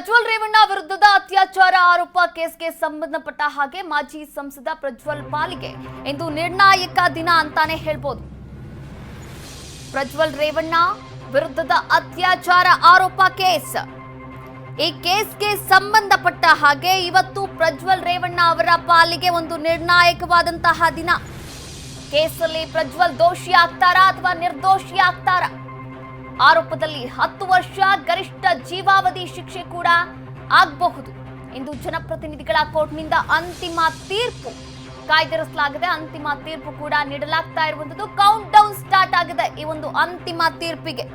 ಪ್ರಜ್ವಲ್ ರೇವಣ್ಣ ವಿರುದ್ಧದ ಅತ್ಯಾಚಾರ ಆರೋಪ ಕೇಸ್ಗೆ ಸಂಬಂಧಪಟ್ಟ ಹಾಗೆ ಮಾಜಿ ಸಂಸದ ಪ್ರಜ್ವಲ್ ಪಾಲಿಗೆ ಇಂದು ನಿರ್ಣಾಯಕ ದಿನ ಅಂತಾನೆ ಹೇಳ್ಬೋದು. ಪ್ರಜ್ವಲ್ ರೇವಣ್ಣ ವಿರುದ್ಧದ ಅತ್ಯಾಚಾರ ಆರೋಪ ಕೇಸ್. ಈ ಕೇಸ್ಗೆ ಸಂಬಂಧಪಟ್ಟ ಹಾಗೆ ಇವತ್ತು ಪ್ರಜ್ವಲ್ ರೇವಣ್ಣ ಅವರ ಪಾಲಿಗೆ ಒಂದು ನಿರ್ಣಾಯಕವಾದಂತಹ ದಿನ. ಕೇಸಲ್ಲಿ ಪ್ರಜ್ವಲ್ ದೋಷಿ ಆಗ್ತಾರಾ ಅಥವಾ ನಿರ್ದೋಷಿ ಆಗ್ತಾರಾ? ಆರೋಪದಲ್ಲಿ ಹತ್ತು ವರ್ಷ ಗರಿಷ್ಠ ಜೀವಾವಧಿ ಶಿಕ್ಷೆ ಕೂಡ ಆಗಬಹುದು ಎಂದು ಜನಪ್ರತಿನಿಧಿಗಳ ಕೋರ್ಟ್ನಿಂದ ಅಂತಿಮ ತೀರ್ಪು ಕಾಯ್ದಿರಿಸಲಾಗಿದೆ ಅಂತಿಮ ತೀರ್ಪು ಕೂಡ ನೀಡಲಾಗ್ತಾ ಇರುವಂತದ್ದು ಕೌಂಟ್ ಡೌನ್ ಸ್ಟಾರ್ಟ್ ಆಗಿದೆ ಈ ಒಂದು ಅಂತಿಮ ತೀರ್ಪಿಗೆ.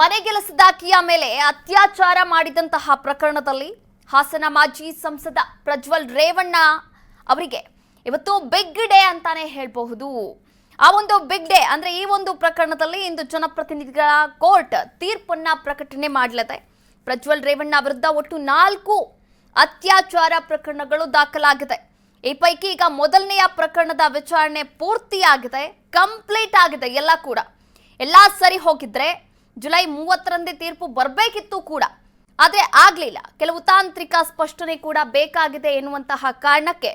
ಮನೆಗೆಲಸದಾಕಿಯ ಮೇಲೆ ಅತ್ಯಾಚಾರ ಮಾಡಿದಂತಹ ಪ್ರಕರಣದಲ್ಲಿ ಹಾಸನ ಮಾಜಿ ಸಂಸದ ಪ್ರಜ್ವಲ್ ರೇವಣ್ಣ ಅವರಿಗೆ ಇವತ್ತು ಬಿಗ್ ಡೇ ಅಂತಾನೆ ಹೇಳಬಹುದು. ಆ ಒಂದು ಬಿಗ್ ಡೇ ಅಂದ್ರೆ ಈ ಒಂದು ಪ್ರಕರಣದಲ್ಲಿ ಇಂದು ಜನಪ್ರತಿನಿಧಿಗಳ ಕೋರ್ಟ್ ತೀರ್ಪನ್ನ ಪ್ರಕಟಣೆ ಮಾಡಲಿದೆ ಪ್ರಜ್ವಲ್ ರೇವಣ್ಣ ವಿರುದ್ಧ ಒಟ್ಟು ನಾಲ್ಕು ಅತ್ಯಾಚಾರ ಪ್ರಕರಣಗಳು ದಾಖಲಾಗಿದೆ. ಈ ಪೈಕಿ ಈಗ ಮೊದಲನೆಯ ಪ್ರಕರಣದ ವಿಚಾರಣೆ ಪೂರ್ತಿಯಾಗಿದೆ ಕಂಪ್ಲೀಟ್ ಆಗಿದೆ ಎಲ್ಲ ಕೂಡ. ಎಲ್ಲ ಸರಿ ಹೋಗಿದ್ರೆ ಜುಲೈ ಮೂವತ್ತರಂದೇ ತೀರ್ಪು ಬರಬೇಕಿತ್ತು ಕೂಡ. ಆದರೆ ಆಗಲಿಲ್ಲ. ಕೆಲವು ತಾಂತ್ರಿಕ ಸ್ಪಷ್ಟನೆ ಕೂಡ ಬೇಕಾಗಿದೆ ಎನ್ನುವಂತಹ ಕಾರಣಕ್ಕೆ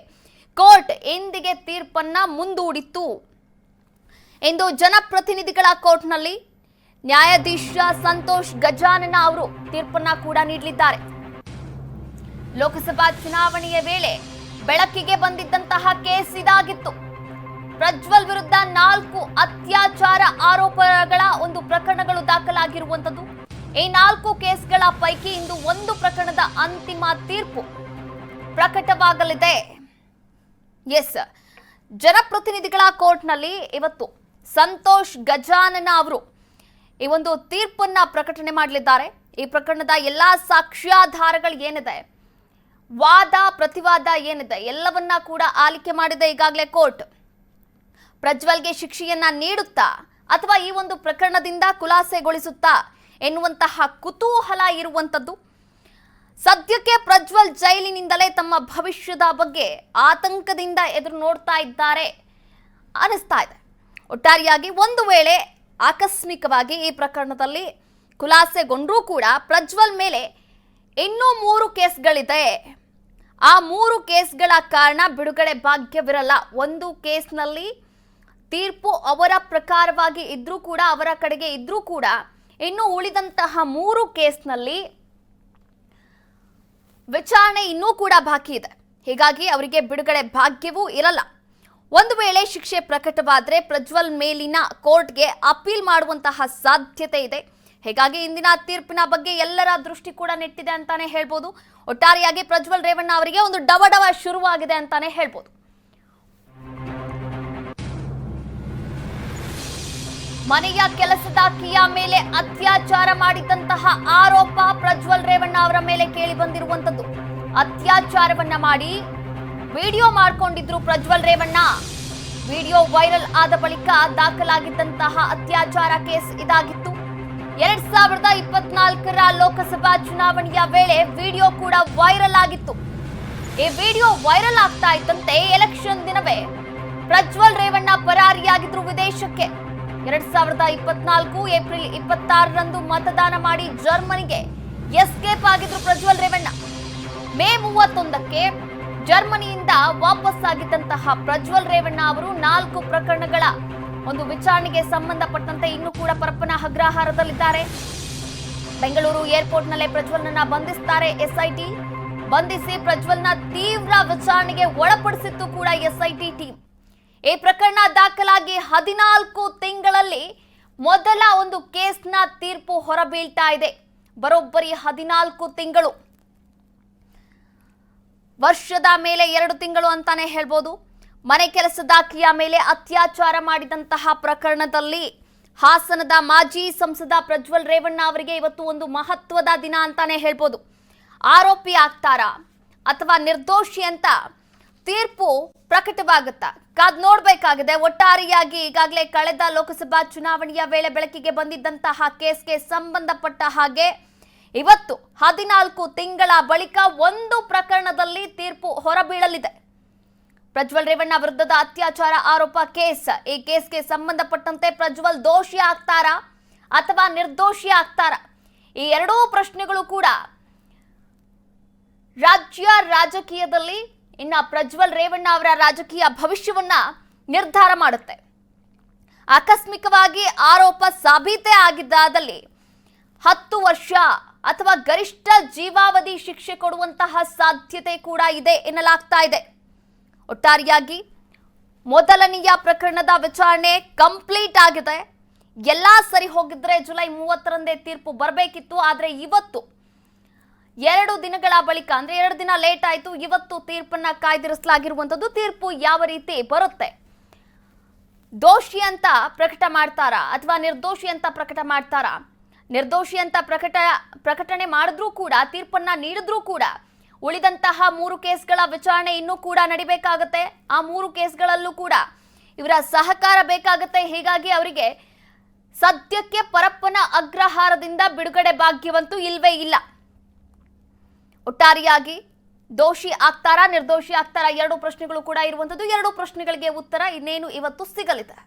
ಕೋರ್ಟ್ ಎಂದಿಗೆ ತೀರ್ಪನ್ನ ಮುಂದೂಡಿತ್ತು. ಎಂದು ಜನಪ್ರತಿನಿಧಿಗಳ ಕೋರ್ಟ್ನಲ್ಲಿ ನ್ಯಾಯಾಧೀಶ ಸಂತೋಷ್ ಗಜಾನನ ಅವರು ತೀರ್ಪನ್ನ ಕೂಡ ನೀಡಲಿದ್ದಾರೆ. ಲೋಕಸಭಾ ಚುನಾವಣೆಯ ವೇಳೆ ಬೆಳಕಿಗೆ ಬಂದಿದ್ದಂತಹ ಕೇಸ್ ಇದಾಗಿತ್ತು. ಪ್ರಜ್ವಲ್ ವಿರುದ್ಧ ನಾಲ್ಕು ಅತ್ಯಾಚಾರ ಆರೋಪಗಳ ಒಂದು ಪ್ರಕರಣಗಳು ದಾಖಲಾಗಿರುವಂತದ್ದು ಈ ನಾಲ್ಕು ಕೇಸ್ಗಳ ಪೈಕಿ ಇಂದು ಒಂದು ಪ್ರಕರಣದ ಅಂತಿಮ ತೀರ್ಪು ಪ್ರಕಟವಾಗಲಿದೆ. ಎಸ್. ಜನಪ್ರತಿನಿಧಿಗಳ ಕೋರ್ಟ್ನಲ್ಲಿ ಇವತ್ತು ಸಂತೋಷ್ ಗಜಾನನ ಅವರು ಈ ಒಂದು ತೀರ್ಪನ್ನ ಪ್ರಕಟಣೆ ಮಾಡಲಿದ್ದಾರೆ. ಈ ಪ್ರಕರಣದ ಎಲ್ಲ ಸಾಕ್ಷ್ಯಾಧಾರಗಳು ಏನಿದೆ? ವಾದ, ಪ್ರತಿವಾದ ಏನಿದೆ? ಎಲ್ಲವನ್ನ ಕೂಡ ಆಲಿಕೆ ಮಾಡಿದೆ ಈಗಾಗಲೇ ಕೋರ್ಟ್. ಪ್ರಜ್ವಲ್ಗೆ ಶಿಕ್ಷೆಯನ್ನ ನೀಡುತ್ತಾ ಅಥವಾ ಈ ಒಂದು ಪ್ರಕರಣದಿಂದ ಖುಲಾಸೆಗೊಳಿಸುತ್ತಾ ಎನ್ನುವಂತಹ ಕುತೂಹಲ ಇರುವಂತದ್ದು ಸದ್ಯಕ್ಕೆ ಪ್ರಜ್ವಲ್ ಜೈಲಿನಿಂದಲೇ ತಮ್ಮ ಭವಿಷ್ಯದ ಬಗ್ಗೆ ಆತಂಕದಿಂದ ಎದುರು ನೋಡ್ತಾ ಇದ್ದಾರೆ ಅನಿಸ್ತಾ ಇದೆ. ಒಟ್ಟಾರೆಯಾಗಿ ಒಂದು ವೇಳೆ ಆಕಸ್ಮಿಕವಾಗಿ ಈ ಪ್ರಕರಣದಲ್ಲಿ ಖುಲಾಸೆಗೊಂಡರೂ ಕೂಡ ಪ್ರಜ್ವಲ್ ಮೇಲೆ ಇನ್ನೂ ಮೂರು ಕೇಸ್ಗಳಿದೆ. ಆ ಮೂರು ಕೇಸ್ಗಳ ಕಾರಣ ಬಿಡುಗಡೆ ಭಾಗ್ಯವಿರಲ್ಲ. ಒಂದು ಕೇಸ್ನಲ್ಲಿ ತೀರ್ಪು ಅವರ ಪ್ರಕಾರವಾಗಿ ಇದ್ರೂ ಕೂಡ, ಅವರ ಕಡೆಗೆ ಇದ್ರೂ ಕೂಡ ಇನ್ನು ಉಳಿದಂತಹ ಮೂರು ಕೇಸ್ನಲ್ಲಿ ವಿಚಾರಣೆ ಇನ್ನೂ ಕೂಡ ಬಾಕಿ ಇದೆ. ಹೀಗಾಗಿ ಅವರಿಗೆ ಬಿಡುಗಡೆ ಭಾಗ್ಯವೂ ಇರಲ್ಲ. ಒಂದು ವೇಳೆ ಶಿಕ್ಷೆ ಪ್ರಕಟವಾದರೆ ಪ್ರಜ್ವಲ್ ಮೇಲಿನ ಕೋರ್ಟ್ಗೆ ಅಪೀಲ್ ಮಾಡುವಂತಹ ಸಾಧ್ಯತೆ ಇದೆ. ಹೀಗಾಗಿ ಇಂದಿನ ತೀರ್ಪಿನ ಬಗ್ಗೆ ಎಲ್ಲರ ದೃಷ್ಟಿ ಕೂಡ ನೆಟ್ಟಿದೆ ಅಂತಾನೆ ಹೇಳ್ಬೋದು. ಒಟ್ಟಾರೆಯಾಗಿ ಪ್ರಜ್ವಲ್ ರೇವಣ್ಣ ಅವರಿಗೆ ಒಂದು ಡವಡವ ಶುರುವಾಗಿದೆ ಅಂತಾನೆ ಹೇಳ್ಬೋದು. ಮನೆಯ ಕೆಲಸದಾಕಿಯ ಮೇಲೆ ಅತ್ಯಾಚಾರ ಮಾಡಿದಂತಹ ಆರೋಪ ಪ್ರಜ್ವಲ್ ರೇವಣ್ಣ ಅವರ ಮೇಲೆ ಕೇಳಿ ಬಂದಿರುವಂತದ್ದು. ಅತ್ಯಾಚಾರವನ್ನ ಮಾಡಿ ವಿಡಿಯೋ ಮಾಡ್ಕೊಂಡಿದ್ರು ಪ್ರಜ್ವಲ್ ರೇವಣ್ಣ. ವಿಡಿಯೋ ವೈರಲ್ ಆದ ಬಳಿಕ ದಾಖಲಾಗಿದ್ದಂತಹ ಅತ್ಯಾಚಾರ ಕೇಸ್ ಇದಾಗಿತ್ತು. ಎರಡ್ ಸಾವಿರದ ಇಪ್ಪತ್ನಾಲ್ಕರ ಲೋಕಸಭಾ ಚುನಾವಣೆಯ ವೇಳೆ ವಿಡಿಯೋ ಕೂಡ ವೈರಲ್ ಆಗಿತ್ತು. ಈ ವಿಡಿಯೋ ವೈರಲ್ ಆಗ್ತಾ ಇದ್ದಂತೆ ಎಲೆಕ್ಷನ್ ದಿನವೇ ಪ್ರಜ್ವಲ್ ರೇವಣ್ಣ ಪರಾರಿಯಾಗಿದ್ರು ವಿದೇಶಕ್ಕೆ. ಎರಡ್ ಸಾವಿರದ ಇಪ್ಪತ್ನಾಲ್ಕು ಏಪ್ರಿಲ್ ಇಪ್ಪತ್ತಾರರಂದು ಮತದಾನ ಮಾಡಿ ಜರ್ಮನಿಗೆ ಎಸ್ಕೇಪ್ ಆಗಿದ್ರು ಪ್ರಜ್ವಲ್ ರೇವಣ್ಣ. ಮೇ ಮೂವತ್ತೊಂದಕ್ಕೆ ಜರ್ಮನಿಯಿಂದ ವಾಪಸ್ ಆಗಿದ್ದಂತಹ ಪ್ರಜ್ವಲ್ ರೇವಣ್ಣ ಅವರು ನಾಲ್ಕು ಪ್ರಕರಣಗಳ ಒಂದು ವಿಚಾರಣೆಗೆ ಸಂಬಂಧಪಟ್ಟಂತೆ ಇನ್ನೂ ಕೂಡ ಪರಪ್ಪನ ಅಗ್ರಹಾರದಲ್ಲಿದ್ದಾರೆ. ಬೆಂಗಳೂರು ಏರ್ಪೋರ್ಟ್ನಲ್ಲೇ ಪ್ರಜ್ವಲ್ನನ್ನ ಬಂಧಿಸ್ತಾರೆ ಎಸ್ಐಟಿ. ಬಂಧಿಸಿ ಪ್ರಜ್ವಲ್ನ ತೀವ್ರ ವಿಚಾರಣೆಗೆ ಒಳಪಡಿಸಿತ್ತು ಕೂಡ ಎಸ್ಐಟಿ ಟೀಮ್. ಈ ಪ್ರಕರಣ ದಾಖಲಾಗಿ ಹದಿನಾಲ್ಕು ತಿಂಗಳಲ್ಲಿ ಮೊದಲ ಒಂದು ಕೇಸ್ನ ತೀರ್ಪು ಹೊರಬೀಳ್ತಾ ಇದೆ. ಬರೋಬ್ಬರಿ ಹದಿನಾಲ್ಕು ತಿಂಗಳು. ವರ್ಷದ ಮೇಲೆ ಎರಡು ತಿಂಗಳು ಅಂತಾನೆ ಹೇಳ್ಬೋದು. ಮನೆ ಕೆಲಸದಾಕಿಯ ಮೇಲೆ ಅತ್ಯಾಚಾರ ಮಾಡಿದಂತಹ ಪ್ರಕರಣದಲ್ಲಿ ಹಾಸನದ ಮಾಜಿ ಸಂಸದ ಪ್ರಜ್ವಲ್ ರೇವಣ್ಣ ಅವರಿಗೆ ಇವತ್ತು ಒಂದು ಮಹತ್ವದ ದಿನ ಅಂತಾನೆ ಹೇಳ್ಬೋದು. ಆರೋಪಿ ಆಗ್ತಾರಾ ಅಥವಾ ನಿರ್ದೋಷಿ ಅಂತ ತೀರ್ಪು ಪ್ರಕಟವಾಗುತ್ತಾ? ಕಾದ್ ನೋಡ್ಬೇಕಾಗಿದೆ, ಒಟ್ಟಾರೆಯಾಗಿ ಈಗಾಗಲೇ ಕಳೆದ ಲೋಕಸಭಾ ಚುನಾವಣೆಯ ವೇಳೆ ಬೆಳಕಿಗೆ ಬಂದಿದ್ದಂತಹ ಕೇಸ್ಗೆ ಸಂಬಂಧಪಟ್ಟ ಹಾಗೆ ಇವತ್ತು ಹದಿನಾಲ್ಕು ತಿಂಗಳ ಬಳಿಕ ಒಂದು ಪ್ರಕರಣದಲ್ಲಿ ತೀರ್ಪು ಹೊರಬೀಳಲಿದೆ. ಪ್ರಜ್ವಲ್ ರೇವಣ್ಣ ವಿರುದ್ಧದ ಅತ್ಯಾಚಾರ ಆರೋಪ ಕೇಸ್. ಈ ಕೇಸ್ಗೆ ಸಂಬಂಧಪಟ್ಟಂತೆ ಪ್ರಜ್ವಲ್ ದೋಷಿ ಆಗ್ತಾರಾ ಅಥವಾ ನಿರ್ದೋಷಿ ಆಗ್ತಾರಾ? ಈ ಎರಡೂ ಪ್ರಶ್ನೆಗಳು ಕೂಡ ರಾಜ್ಯ ರಾಜಕೀಯದಲ್ಲಿ ಇನ್ನ ಪ್ರಜ್ವಲ್ ರೇವಣ್ಣ ಅವರ ರಾಜಕೀಯ ಭವಿಷ್ಯವನ್ನ ನಿರ್ಧಾರ ಮಾಡುತ್ತೆ. ಆಕಸ್ಮಿಕವಾಗಿ ಆರೋಪ ಸಾಬೀತೆ ಆಗಿದ್ದಾದಲ್ಲಿ ಹತ್ತು ವರ್ಷ ಅಥವಾ ಗರಿಷ್ಠ ಜೀವಾವಧಿ ಶಿಕ್ಷೆ ಕೊಡುವಂತಹ ಸಾಧ್ಯತೆ ಕೂಡ ಇದೆ ಎನ್ನಲಾಗ್ತಾ ಇದೆ. ಒಟ್ಟಾರೆಯಾಗಿ ಮೊದಲನೆಯ ಪ್ರಕರಣದ ವಿಚಾರಣೆ ಕಂಪ್ಲೀಟ್ ಆಗಿದೆ. ಎಲ್ಲ ಸರಿ ಹೋಗಿದ್ರೆ ಜುಲೈ ಮೂವತ್ತರಂದೇ ತೀರ್ಪು ಬರಬೇಕಿತ್ತು, ಆದರೆ ಇವತ್ತು ಎರಡು ದಿನಗಳ ಬಳಿಕ, ಅಂದ್ರೆ ಎರಡು ದಿನ ಲೇಟ್ ಆಯಿತು, ಇವತ್ತು ತೀರ್ಪನ್ನ ಕಾಯ್ದಿರಿಸಲಾಗಿರುವಂಥದ್ದು ತೀರ್ಪು ಯಾವ ರೀತಿ ಬರುತ್ತೆ? ದೋಷಿ ಅಂತ ಪ್ರಕಟ ಮಾಡ್ತಾರಾ ಅಥವಾ ನಿರ್ದೋಷಿ ಅಂತ ಪ್ರಕಟ ಮಾಡ್ತಾರಾ? ನಿರ್ದೋಷಿ ಅಂತ ಪ್ರಕಟ, ಪ್ರಕಟಣೆ ಮಾಡಿದ್ರೂ ಕೂಡ, ತೀರ್ಪನ್ನ ನೀಡಿದ್ರೂ ಕೂಡ, ಉಳಿದಂತಹ ಮೂರು ಕೇಸ್ಗಳ ವಿಚಾರಣೆ ಇನ್ನೂ ಕೂಡ ನಡಿಬೇಕಾಗತ್ತೆ. ಆ ಮೂರು ಕೇಸ್ಗಳಲ್ಲೂ ಕೂಡ ಇವರ ಸಹಕಾರ ಬೇಕಾಗತ್ತೆ. ಹೀಗಾಗಿ ಅವರಿಗೆ ಸದ್ಯಕ್ಕೆ ಪರಪ್ಪನ ಅಗ್ರಹಾರದಿಂದ ಬಿಡುಗಡೆ ಭಾಗ್ಯವಂತೂ ಇಲ್ವೇ ಇಲ್ಲ. ಒಟ್ಟಾರೆಯಾಗಿ ದೋಷಿ ಆಗ್ತಾರಾ, ನಿರ್ದೋಷಿ ಆಗ್ತಾರಾ, ಎರಡು ಪ್ರಶ್ನೆಗಳು ಕೂಡ ಇರುವಂತದ್ದು ಎರಡು ಪ್ರಶ್ನೆಗಳಿಗೆ ಉತ್ತರ ಇನ್ನೇನು ಇವತ್ತು ಸಿಗಲಿದೆ.